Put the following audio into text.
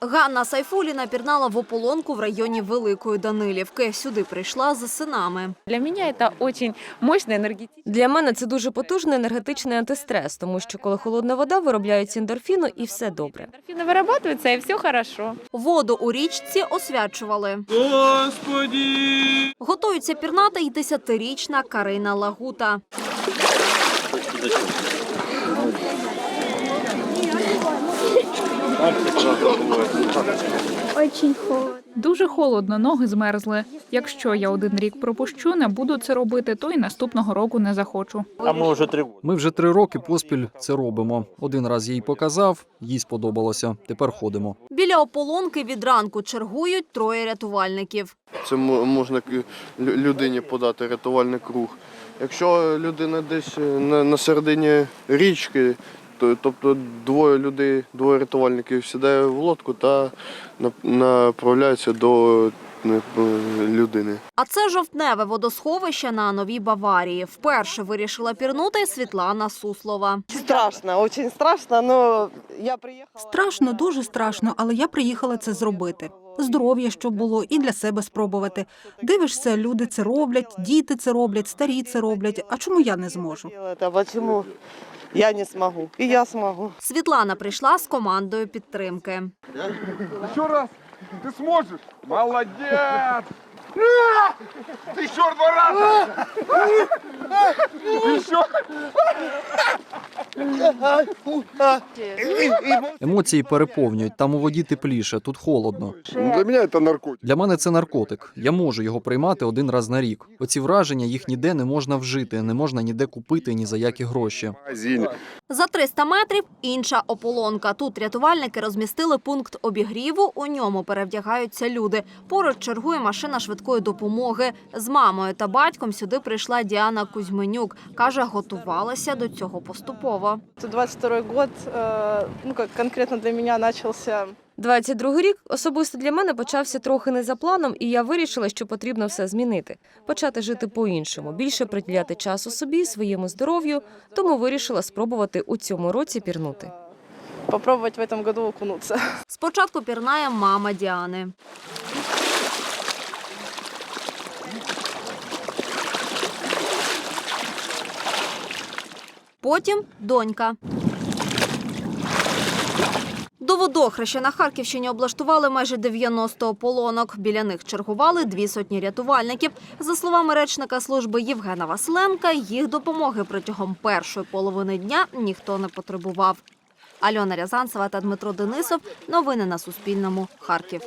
Ганна Сайфуліна пірнала в ополонку в районі Великої Данилівки. Сюди прийшла з синами. Для меня это очень мощный энергетический. Для мене це дуже потужний енергетичний антистрес, тому що коли холодна вода виробляють ендорфіну і все добре. Эндорфины вырабатываются, и все хорошо. Воду у річці освячували. Господи! Готується пірнати й десятирічна Карина Лагута. Очень холодно. Дуже холодно, ноги змерзли. Якщо я один рік пропущу, не буду це робити, то й наступного року не захочу. А ми вже три. Ми вже три роки поспіль це робимо. Один раз їй показав, їй сподобалося. Тепер ходимо. Біля ополонки від ранку чергують троє рятувальників. Це мо- можна людині подати рятувальний круг. Якщо людина десь е, на, на середині річки, тобто двоє людей, двоє рятувальників сідає в лодку та направляються до людини. А це жовтневе водосховище на Новій Баварії. Вперше вирішила пірнути Світлана Суслова. Страшно, очень страшно, но я приехала. Страшно, дуже страшно, але я приїхала це зробити. Здоров'я, щоб було, і для себе спробувати. Дивишся, люди це роблять, діти це роблять, старі це роблять. А чому я не зможу? Почему я не смогу? И я смогу. Світлана прийшла з командою підтримки. Еще раз! Ты сможешь! Молодец! Ты Еще два раза! Еще! Емоції переповнюють. Там у воді тепліше, тут холодно. Для меня это наркотик. Для мене це наркотик. Я можу його приймати один раз на рік. Оці враження їх ніде не можна вжити, не можна ніде купити ні за які гроші. За 300 метрів інша ополонка. Тут рятувальники розмістили пункт обігріву. У ньому перевдягаються люди. Поруч чергує машина швидкої допомоги. З мамою та батьком сюди прийшла Діана Кузьменюк. Каже, готувалася до цього поступово. 22 год, э, ну как конкретно для меня начался 22 рік особисто для мене почався трохи не за планом, і я вирішила, що потрібно все змінити, почати жити по-іншому, більше приділяти часу собі, своєму здоров'ю. Тому вирішила спробувати у цьому році пірнути. попробовать в этом году окунуться. Спочатку пірнає мама Діани. Потім донька. До водохреща на Харківщині облаштували майже 90 ополонок. Біля них чергували дві сотні рятувальників. За словами речника служби Євгена Василенка, їх допомоги протягом першої половини дня ніхто не потребував. Альона Рязанцева та Дмитро Денисов. Новини на Суспільному. Харків.